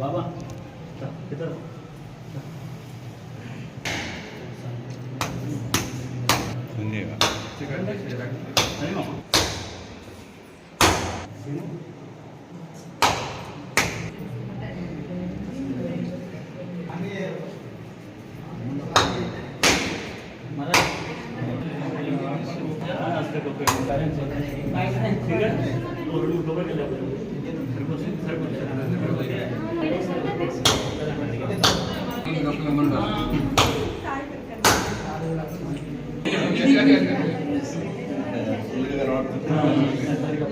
బాబా ఇద్దరు సరిపోతుంది సరిపోతుంది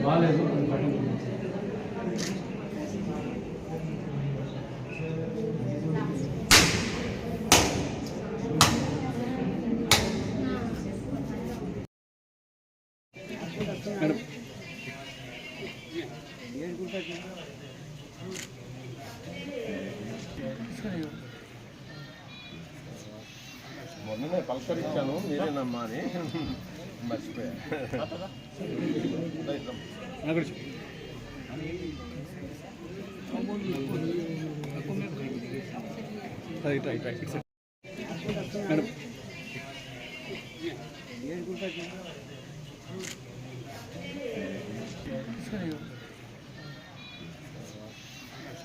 బాగాలేదు మేడం ಅಕ್ಷರಿಕ್ಕನು ನೀರಿನ ಮಾನಿ ಮರ್ಚಿಪೋಯ right right right it's madam.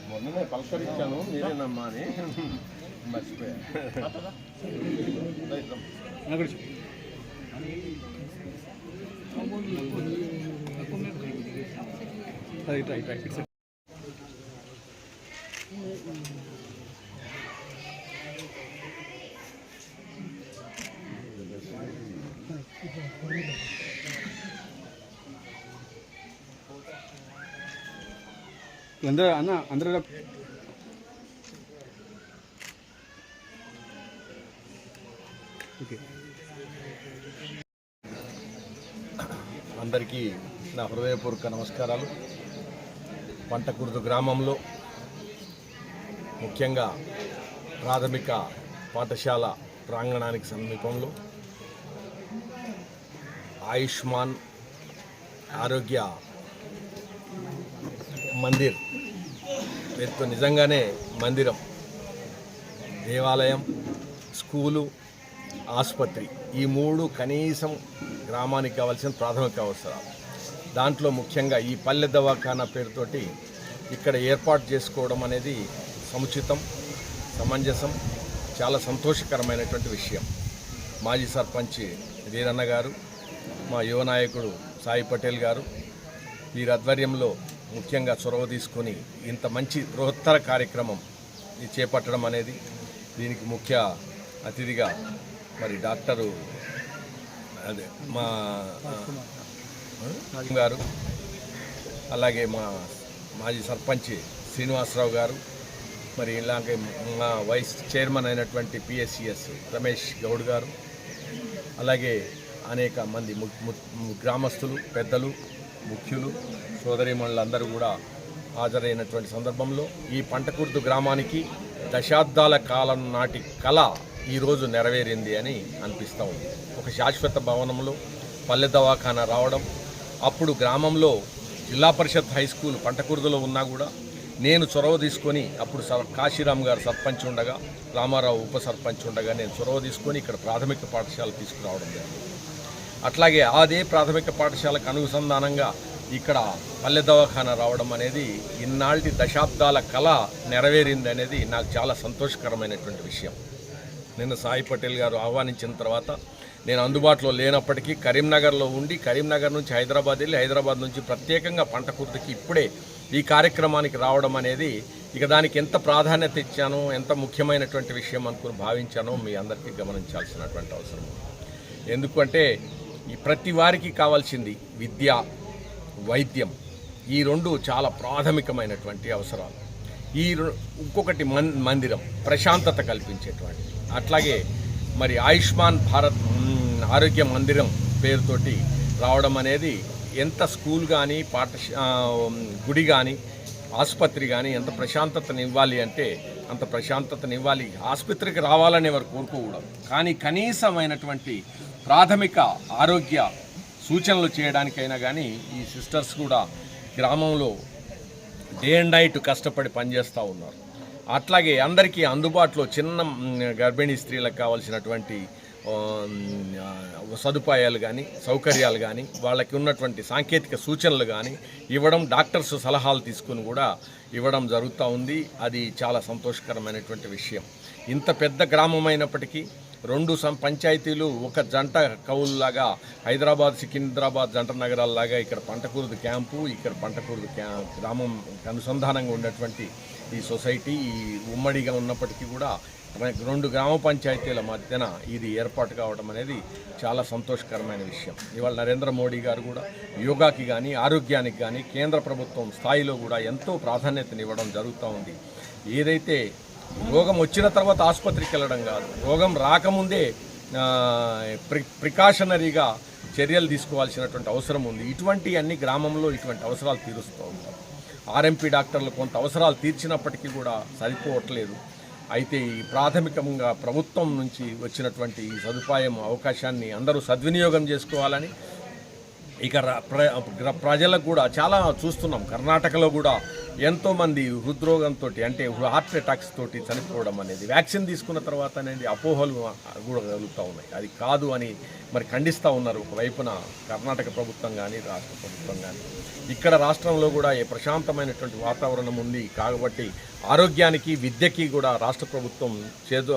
ಮೊನ್ನೆ ಪಲ್ಕರಿಕ್ಕನು ನೀರಿನ ಮಾನಿ అది. సరిగా బాగాలేదు మొన్ననే పలకరించాను మీరేనమ్మా అని ఓకే. అందరికీ నా హృదయపూర్వక నమస్కారాలు. పంటకుర్దు గ్రామంలో ముఖ్యంగా ప్రాథమిక పాఠశాల ప్రాంగణానికి సమీపంలో ఆయుష్మాన్ ఆరోగ్య మందిర్ పేరుతో నిజంగానే మందిరం దేవాలయం స్కూలు ఆసుపత్రి. ఈ మూడు కనీసం గ్రామానికి కావాల్సిన ప్రాథమిక అవసరాలు. దాంట్లో ముఖ్యంగా ఈ పల్లె దవాఖానా పేరుతోటి ఇక్కడ ఏర్పాటు చేసుకోవడం అనేది సముచితం సమంజసం చాలా సంతోషకరమైనటువంటి విషయం. మాజీ సర్పంచ్ వీరన్న గారు మా యువ నాయకుడు సాయి పటేల్ గారు వీరి ఆధ్వర్యంలో ముఖ్యంగా చొరవ తీసుకొని ఇంత మంచి బృహత్తర కార్యక్రమం ఇది చేపట్టడం అనేది దీనికి ముఖ్య అతిథిగా మరి డాక్టరు అదే మా గారు అలాగే మా మాజీ సర్పంచ్ శ్రీనివాసరావు గారు మరి ఇలాగే మా వైస్ చైర్మన్ అయినటువంటి పిఎస్సిఎస్ రమేష్ గౌడ్ గారు అలాగే అనేక మంది ము- ము- గ్రామస్తులు పెద్దలు ముఖ్యులు సోదరిమణులందరూ కూడా హాజరైనటువంటి సందర్భంలో ఈ పంటకుర్దు గ్రామానికి దశాబ్దాల కాలం నాటి కళ ఈరోజు నెరవేరింది అని అనిపిస్తూ ఉంది. ఒక శాశ్వత భవనంలో పల్లె దవాఖానా రావడం అప్పుడు గ్రామంలో జిల్లా పరిషత్ హై స్కూల్ పంటకుర్దులో ఉన్నా కూడా నేను చొరవ తీసుకొని అప్పుడు కాశీరామ్ గారు సర్పంచ్ ఉండగా రామారావు ఉప సర్పంచ్ ఉండగా నేను చొరవ తీసుకొని ఇక్కడ ప్రాథమిక పాఠశాల తీసుకురావడం జరిగింది. అట్లాగే అదే ప్రాథమిక పాఠశాలకు అనుసంధానంగా ఇక్కడ పల్లె దవాఖానా రావడం అనేది ఇన్నాళ్ళి దశాబ్దాల కళ నెరవేరింది అనేది నాకు చాలా సంతోషకరమైనటువంటి విషయం. నిన్న సాయి పటేల్ గారు ఆహ్వానించిన తర్వాత నేను అందుబాటులో లేనప్పటికీ కరీంనగర్లో ఉండి కరీంనగర్ నుంచి హైదరాబాద్ వెళ్ళి హైదరాబాద్ నుంచి ప్రత్యేకంగా పంట కుర్తికి ఇప్పుడే ఈ కార్యక్రమానికి రావడం అనేది ఇక దానికి ఎంత ప్రాధాన్యత ఇచ్చానో ఎంత ముఖ్యమైనటువంటి విషయం అనుకుని భావించానో మీ అందరికీ గమనించాల్సినటువంటి అవసరం ఎందుకంటే ఈ ప్రతి వారికి కావాల్సింది విద్య వైద్యం. ఈ రెండు చాలా ప్రాథమికమైనటువంటి అవసరాలు. ఈ ఇంకొకటి మన్ మందిరం ప్రశాంతత కల్పించేటువంటి అట్లాగే మరి ఆయుష్మాన్ భారత్ ఆరోగ్య మందిరం పేరుతోటి రావడం అనేది ఎంత స్కూల్ కానీ పాఠశ గుడి కానీ ఆసుపత్రి కానీ ఎంత ప్రశాంతతనివ్వాలి అంటే అంత ప్రశాంతతనివ్వాలి. ఆసుపత్రికి రావాలని ఎవరు కోరుకోకూడదు. కానీ కనీసమైనటువంటి ప్రాథమిక ఆరోగ్య సూచనలు చేయడానికైనా కానీ ఈ సిస్టర్స్ కూడా గ్రామంలో డే అండ్ నైట్ కష్టపడి పనిచేస్తూ ఉన్నారు. అట్లాగే అందరికీ అందుబాటులో చిన్న గర్భిణీ స్త్రీలకు కావాల్సినటువంటి సదుపాయాలు కానీ సౌకర్యాలు కానీ వాళ్ళకి ఉన్నటువంటి సాంకేతిక సూచనలు కానీ ఇవ్వడం డాక్టర్స్ సలహాలు తీసుకుని కూడా ఇవ్వడం జరుగుతూ ఉంది. అది చాలా సంతోషకరమైనటువంటి విషయం. ఇంత పెద్ద గ్రామం అయినప్పటికీ రెండు సం పంచాయతీలు ఒక జంట కవుల్లాగా హైదరాబాద్ సికింద్రాబాద్ జంట నగరాల్లాగా ఇక్కడ పంటకూరుది క్యాంపు ఇక్కడ పంటకూరుది క్యా గ్రామం అనుసంధానంగా ఉన్నటువంటి ఈ సొసైటీ ఈ ఉమ్మడిగా ఉన్నప్పటికీ కూడా మనకి రెండు గ్రామ పంచాయతీల మధ్యన ఇది ఏర్పాటు కావడం అనేది చాలా సంతోషకరమైన విషయం. ఇవాళ నరేంద్ర మోడీ గారు కూడా యోగాకి కానీ ఆరోగ్యానికి కానీ కేంద్ర ప్రభుత్వం స్థాయిలో కూడా ఎంతో ప్రాధాన్యతనివ్వడం జరుగుతూ ఉంది. ఏదైతే రోగం వచ్చిన తర్వాత ఆసుపత్రికి వెళ్ళడం కాదు రోగం రాకముందే ప్రి ప్రికాషనరీగా చర్యలు తీసుకోవాల్సినటువంటి అవసరం ఉంది. ఇటువంటి అన్ని గ్రామంలో ఇటువంటి అవసరాలు తీరుస్తూ ఉంటాం ఆర్ఎంపీ డాక్టర్లు కొంత అవసరాలు తీర్చినప్పటికీ కూడా సరిపోవట్లేదు. అయితే ఈ ప్రాథమికంగా ప్రభుత్వం నుంచి వచ్చినటువంటి ఈ సదుపాయం అవకాశాన్ని అందరూ సద్వినియోగం చేసుకోవాలని ఇక ప్ర ప్రజలకు కూడా చాలా చూస్తున్నాం. కర్ణాటకలో కూడా ఎంతోమంది హృద్రోగంతో అంటే హార్ట్ అటాక్స్ తోటి చనిపోవడం అనేది వ్యాక్సిన్ తీసుకున్న తర్వాత అనేది అపోహలు కూడా కలుగుతూ ఉన్నాయి. అది కాదు అని మరి ఖండిస్తూ ఉన్నారు ఒకవైపున కర్ణాటక ప్రభుత్వం కానీ రాష్ట్ర ప్రభుత్వం కానీ ఇక్కడ రాష్ట్రంలో కూడా ఏ ప్రశాంతమైనటువంటి వాతావరణం ఉంది కాబట్టి ఆరోగ్యానికి విద్యకి కూడా రాష్ట్ర ప్రభుత్వం చేదు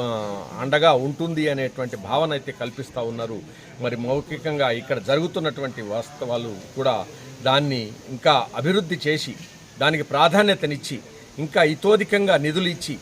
అండగా ఉంటుంది అనేటువంటి భావన అయితే కల్పిస్తూ ఉన్నారు. మరి మౌఖికంగా ఇక్కడ జరుగుతున్నటువంటి వాస్తవాలు కూడా దాన్ని ఇంకా అభివృద్ధి చేసి దానికి ప్రాధాన్యతనిచ్చి ఇంకా ఇతోధికంగా నిధులు ఇచ్చి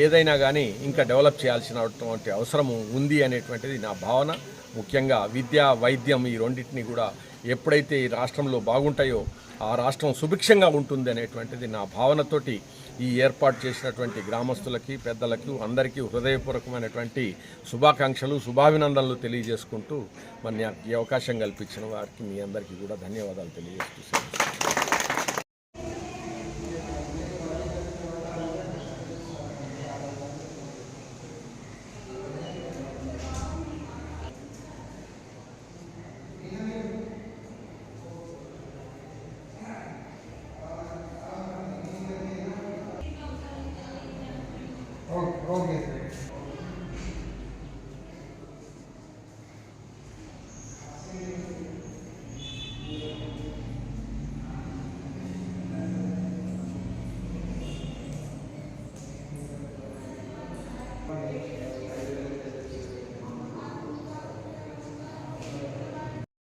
ఏదైనా కానీ ఇంకా డెవలప్ చేయాల్సినటువంటి అవసరం ఉంది అనేటువంటిది నా భావన. ముఖ్యంగా విద్య వైద్యం ఈ రెండింటిని కూడా ఎప్పుడైతే ఈ రాష్ట్రంలో బాగుంటాయో ఆ రాష్ట్రం సుభిక్షంగా ఉంటుంది అనేటువంటిది నా భావనతోటి ఈ ఏర్పాటు చేసినటువంటి గ్రామస్తులకి పెద్దలకు అందరికీ హృదయపూర్వకమైనటువంటి శుభాకాంక్షలు శుభాభినందనలు తెలియజేసుకుంటూ మరి నాకు ఈ అవకాశం కల్పించిన వారికి మీ అందరికీ కూడా ధన్యవాదాలు తెలియజేస్తూ